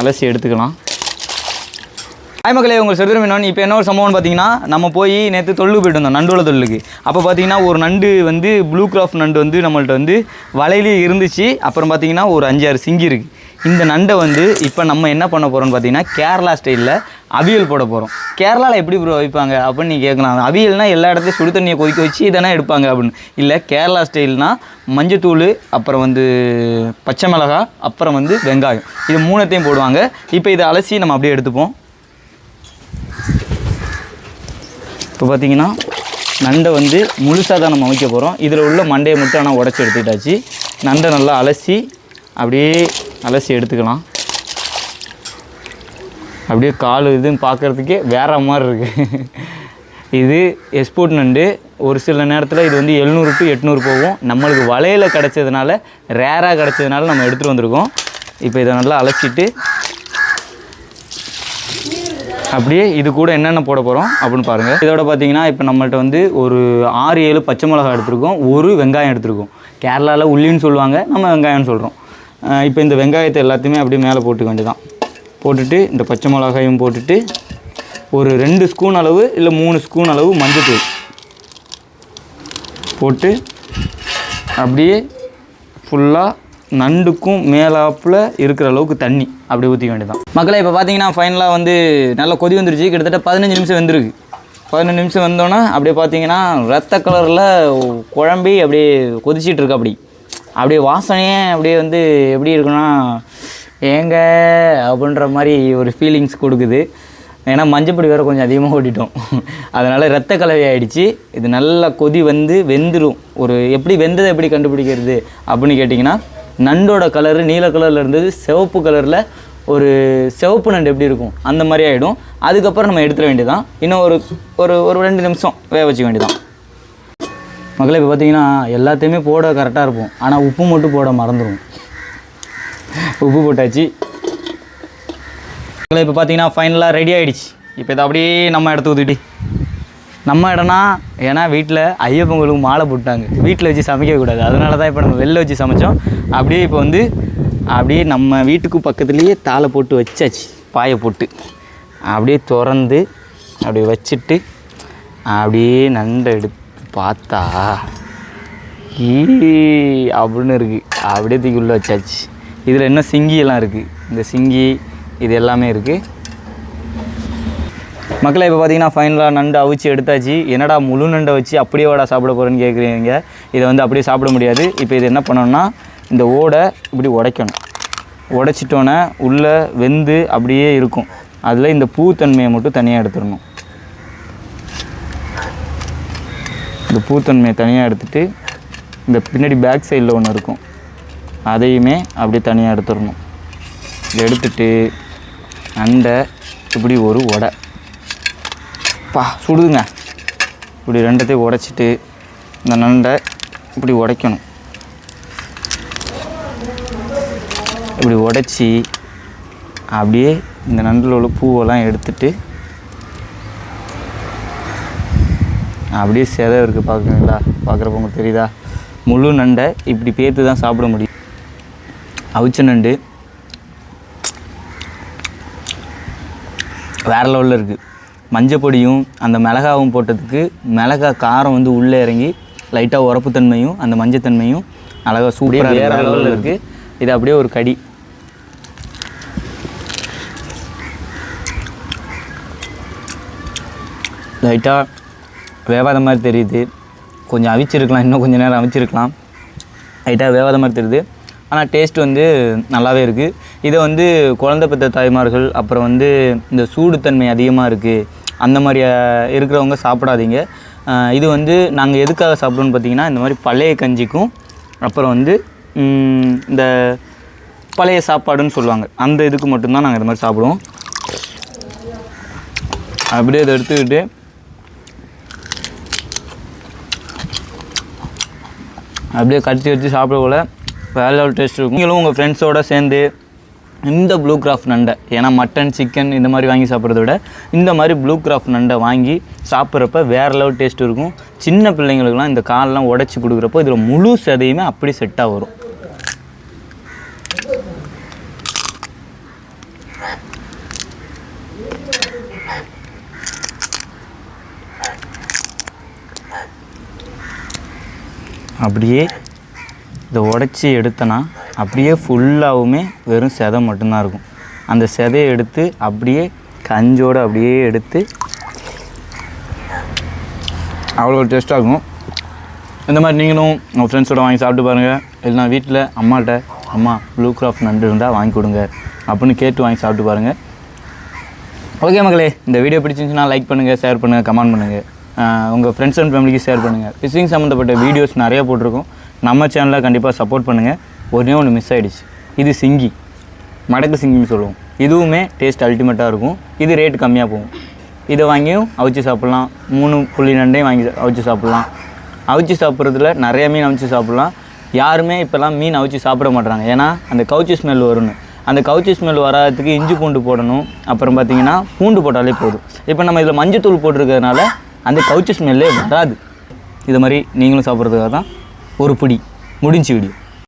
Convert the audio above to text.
அலசி எடுத்துக்கலாம். ஹாய் மக்களே உங்கள் சொல்கிற மீனவன். இப்போ என்ன ஒரு சம்பவம்னு பார்த்தீங்கன்னா நம்ம போய் நேற்று தொழில் போயிட்டு வந்தோம் நண்டோல தொழிலுக்கு அப்போ பார்த்தீங்கன்னா ஒரு நண்டு வந்து ப்ளூ கிராஃப்ட் நண்டு வந்து நம்மள்ட்ட வந்து வலையிலே இருந்துச்சு. அப்புறம் பார்த்தீங்கன்னா ஒரு அஞ்சாறு சிங்கி இருக்குது இந்த நண்டை வந்து இப்போ நம்ம என்ன பண்ண போகிறோம்னு பார்த்தீங்கன்னா கேரளா ஸ்டைலில் அவியல் போட போகிறோம் கேரளாவில் எப்படி ப்ரோ வைப்பாங்க அப்படின்னு நீ கேட்கலாம் அவியல்னால் எல்லா இடத்துலையும் சுடு தண்ணியை கொதிக்க வச்சு இதெல்லாம் எடுப்பாங்க அப்படின்னு. இல்லை கேரளா ஸ்டைல்னால் மஞ்சத்தூள் அப்புறம் வந்து பச்சை மிளகாய் அப்புறம் வந்து வெங்காயம். இது மூணத்தையும் போடுவாங்க. இப்போ இதை அலசி நம்ம அப்படியே எடுத்துப்போம். இப்போ பார்த்தீங்கன்னா நண்டை வந்து முழுசாக தான் நம்ம வைக்க போகிறோம் இதில் உள்ள மண்டையை மட்டும் ஆனால் உடச்சி எடுத்துக்கிட்டாச்சு. நண்டை நல்லா அலசி அப்படியே அலசி எடுத்துக்கலாம். அப்படியே கால் இதுன்னு பார்க்குறதுக்கே வேறு மாதிரி இருக்குது இது எக்ஸ்போர்ட் நண்டு. ஒரு சில நேரத்தில் இது வந்து எழுநூறு டு எட்நூறு போகும். நம்மளுக்கு வலையில் கிடச்சதுனால ரேராக கிடச்சதுனால நம்ம எடுத்துகிட்டு வந்திருக்கோம். இப்போ இதை நல்லா அலசிட்டு அப்படியே இது கூட என்னென்ன போட போகிறோம் அப்படின்னு பாருங்கள் இதோட பார்த்தீங்கன்னா இப்போ நம்மள்ட்ட வந்து ஒரு ஆறு ஏழு பச்சை மிளகா எடுத்திருக்கோம். ஒரு வெங்காயம் எடுத்திருக்கோம். கேரளாவில் உள்ளின்னு சொல்லுவாங்க. நம்ம வெங்காயம்னு சொல்கிறோம் இப்போ இந்த வெங்காயத்தை எல்லாத்தையுமே அப்படியே மேலே போட்டுக்க வேண்டியதான் போட்டுட்டு இந்த பச்சை மிளகாயும் போட்டுட்டு ஒரு ரெண்டு ஸ்பூன் அளவு இல்லை மூணு ஸ்பூன் அளவு மஞ்சத்தூள். போட்டு அப்படியே ஃபுல்லாக நண்டுக்கும் மேலாப்பில் இருக்கிற அளவுக்கு தண்ணி அப்படி ஊற்றிக்க வேண்டியதான் மக்களை இப்போ பார்த்தீங்கன்னா ஃபைனலாக வந்து நல்லா கொதி வந்துருச்சு. கிட்டத்தட்ட பதினஞ்சு நிமிஷம் வெந்திருக்கு. பதினஞ்சு நிமிஷம் வந்தோன்னே அப்படியே பார்த்தீங்கன்னா ரத்த கலரில் குழம்பி அப்படியே கொதிச்சிட்ருக்கு அப்படி. அப்படியே வாசனையே அப்படியே வந்து எப்படி இருக்குன்னா ஏங்க அப்படின்ற மாதிரி ஒரு ஃபீலிங்ஸ் கொடுக்குது. ஏன்னா மஞ்சப்பொடி வேறு கொஞ்சம் அதிகமாக ஓட்டிட்டோம். அதனால் ரத்த கலவை ஆகிடுச்சு இது நல்லா கொதி வந்து வெந்துடும் ஒரு எப்படி வெந்ததை எப்படி கண்டுபிடிக்கிறது அப்படின்னு கேட்டிங்கன்னா நண்டோட கலரு நீல கலரில் இருந்தது சிவப்பு கலரில் ஒரு சிவப்பு நண்டு எப்படி இருக்கும் அந்த மாதிரி ஆகிடும் அதுக்கப்புறம் நம்ம எடுத்துட வேண்டியதான் இன்னும் ஒரு ஒரு ஒரு ரெண்டு நிமிஷம் வேக வச்சுக்க வேண்டியதான் மக்களை இப்போ பார்த்தீங்கன்னா எல்லாத்தையுமே போட கரெக்டாக இருப்போம். ஆனால் உப்பு மட்டும் போட மறந்துடும் உப்பு போட்டாச்சு. மக்களை இப்போ பார்த்தீங்கன்னா ஃபைனலாக ரெடி ஆகிடுச்சு இப்போ இதை அப்படியே நம்ம இடத்து ஊற்றிட்டு நம்ம இடம்னா ஏன்னா வீட்டில் ஐயப்பங்களுக்கு மாலை போட்டாங்க. வீட்டில் வச்சு சமைக்கக்கூடாது அதனால தான் இப்போ நம்ம வெளில வச்சு சமைச்சோம். அப்படியே இப்போ வந்து அப்படியே நம்ம வீட்டுக்கு பக்கத்துலேயே தாளை போட்டு வச்சாச்சு. பாயை போட்டு. அப்படியே திறந்து அப்படியே வச்சுட்டு அப்படியே நண்டை எடுத்து பார்த்தா? ஈ அப்படின்னு இருக்குது அப்படியே தூக்கி உள்ளே வச்சாச்சு. இதில் இன்னும் சிங்கியெல்லாம் இருக்குது இந்த சிங்கி இது எல்லாமே இருக்குது மக்களை இப்போ பார்த்தீங்கன்னா ஃபைனலாக நண்டு அவிச்சு எடுத்தாச்சு. என்னடா முழு நண்டை வச்சு அப்படியே வாடா சாப்பிட போகிறேன்னு கேட்குறீங்க இதை வந்து அப்படியே சாப்பிட முடியாது. இப்போ இது என்ன பண்ணணும்னா இந்த ஓடை இப்படி உடைக்கணும். உடைச்சிட்டோன்னே உள்ளே வெந்து அப்படியே இருக்கும். அதில் இந்த பூத்தன்மையை மட்டும் தனியாக எடுத்துடணும். இந்த பூத்தன்மையை தனியாக எடுத்துகிட்டு இந்த பின்னாடி பேக் சைடில் ஒன்று இருக்கும். அதையுமே அப்படியே தனியாக எடுத்துடணும். இதை எடுத்துட்டு நண்டை இப்படி ஒரு உடை. பா சுடுதுங்க. இப்படி ரெண்டத்தையும் உடைச்சிட்டு இந்த நண்டை இப்படி உடைக்கணும். இப்படி உடைச்சி அப்படியே இந்த நண்டில் உள்ள பூவெல்லாம் எடுத்துட்டு அப்படியே செதை இருக்குது பார்க்குறீங்களா? பார்க்குறப்ப உங்களுக்கு தெரியுதா? முழு நண்டை இப்படி பேத்து தான் சாப்பிட முடியும். அவிச்ச நண்டு வேறு லெவலில் இருக்குது மஞ்சள் பொடியும் அந்த மிளகாவும் போட்டதுக்கு மிளகா காரம் வந்து உள்ளே இறங்கி லைட்டாக உரப்புத்தன்மையும் அந்த மஞ்சத்தன்மையும் அழகாக சூப்பராக வேறு லெவலில் இருக்குது இது அப்படியே ஒரு கடி. லைட்டாக வேவாத மாதிரி தெரியுது. கொஞ்சம் அவிச்சிருக்கலாம் இன்னும் கொஞ்சம் நேரம் அவிச்சிருக்கலாம். லைட்டாக வேவாத மாதிரி தெரியுது. ஆனால் டேஸ்ட் வந்து நல்லாவே இருக்குது இதை வந்து குழந்தை பெற்ற தாய்மார்கள் அப்புறம் வந்து இந்த சூடுத்தன்மை அதிகமாக இருக்குது அந்த மாதிரி இருக்கிறவங்க சாப்பிடாதீங்க. இது வந்து நாங்கள் எதுக்காக சாப்பிடுவோம்னு பார்த்தீங்கன்னா இந்த மாதிரி பழைய கஞ்சிக்கும் அப்புறம் வந்து இந்த பழைய சாப்பாடுன்னு சொல்லுவாங்க. அந்த இதுக்கு மட்டும்தான் நாங்கள் இந்த மாதிரி சாப்பிடுவோம். அப்படியே இதை எடுத்துக்கிட்டு அப்படியே கடிச்சு வச்சு சாப்பிடக்குள்ள வேற லெவல் டேஸ்ட் இருக்கும். நீங்களும் உங்கள் ஃப்ரெண்ட்ஸோடு சேர்ந்து இந்த ப்ளூ கிராஃப்ட் நண்டை ஏன்னா மட்டன் சிக்கன் இந்த மாதிரி வாங்கி சாப்பிட்றத விட இந்த மாதிரி ப்ளூ கிராஃப்ட் நண்டை வாங்கி சாப்பிட்றப்ப வேறு லெவல் டேஸ்ட் இருக்கும். சின்ன பிள்ளைங்களுக்குலாம் இந்த காலெலாம் உடச்சி கொடுக்குறப்போ இதில் முழு சதையுமே அப்படி செட்டாக வரும். அப்படியே இதை உடச்சி எடுத்தனா அப்படியே ஃபுல்லாகவுமே வெறும் செதை மட்டும்தான் இருக்கும். அந்த செதையை எடுத்து அப்படியே கஞ்சோடு அப்படியே எடுத்து அவ்வளோ டேஸ்ட்டாக இருக்கும். இந்த மாதிரி நீங்களும் உங்கள் ஃப்ரெண்ட்ஸோட வாங்கி சாப்பிட்டு பாருங்கள் இல்லைனா வீட்டில் அம்மாட்ட அம்மா ப்ளூ கிராஃப்ட் நண்டு இருந்தால் வாங்கி கொடுங்க. அப்படின்னு கேட்டு வாங்கி சாப்பிட்டு பாருங்கள் ஓகே மக்களே இந்த வீடியோ பிடிச்சிருந்துச்சுன்னா லைக் பண்ணுங்கள் ஷேர் பண்ணுங்கள் கமெண்ட் பண்ணுங்கள் உங்கள் ஃப்ரெண்ட்ஸ் அண்ட் ஃபேமிலிக்கு ஷேர் பண்ணுங்கள் ஃபிஷிங் சம்மந்தப்பட்ட வீடியோஸ் நிறையா போட்டிருக்கோம். நம்ம சேனலில் கண்டிப்பாக சப்போர்ட் பண்ணுங்கள் ஒன்றே ஒன்று மிஸ் ஆகிடுச்சு இது சிங்கி. மடக்கு சிங்கின்னு சொல்லுவோம். இதுவுமே டேஸ்ட் அல்டிமேட்டாக இருக்கும். இது ரேட் கம்மியாக போகும். இதை வாங்கியும் அவிச்சு சாப்பிட்லாம். மூணு புள்ளி நண்டையும் வாங்கி அவிச்சு சாப்பிட்லாம். அவிச்சு சாப்பிட்றதுல நிறைய மீன் அவிச்சு சாப்பிட்லாம். யாருமே இப்போல்லாம் மீன் அவிச்சு சாப்பிட மாட்டாங்க ஏன்னா அந்த கவுச்சி ஸ்மெல் வரும்னு. அந்த கவுச்சி ஸ்மெல் வராததுக்கு இஞ்சி பூண்டு போடணும். அப்புறம் பார்த்தீங்கன்னா பூண்டு போட்டாலே போதும். இப்போ நம்ம இதில் மஞ்சத்தூள் போட்டிருக்கிறதுனால அந்த கவுச்சி ஸ்மெல்லே வராது. இது மாதிரி நீங்களும் சாப்பிட்றதுக்காக தான் ஒரு பிடி. முடிஞ்சு வீடியோ.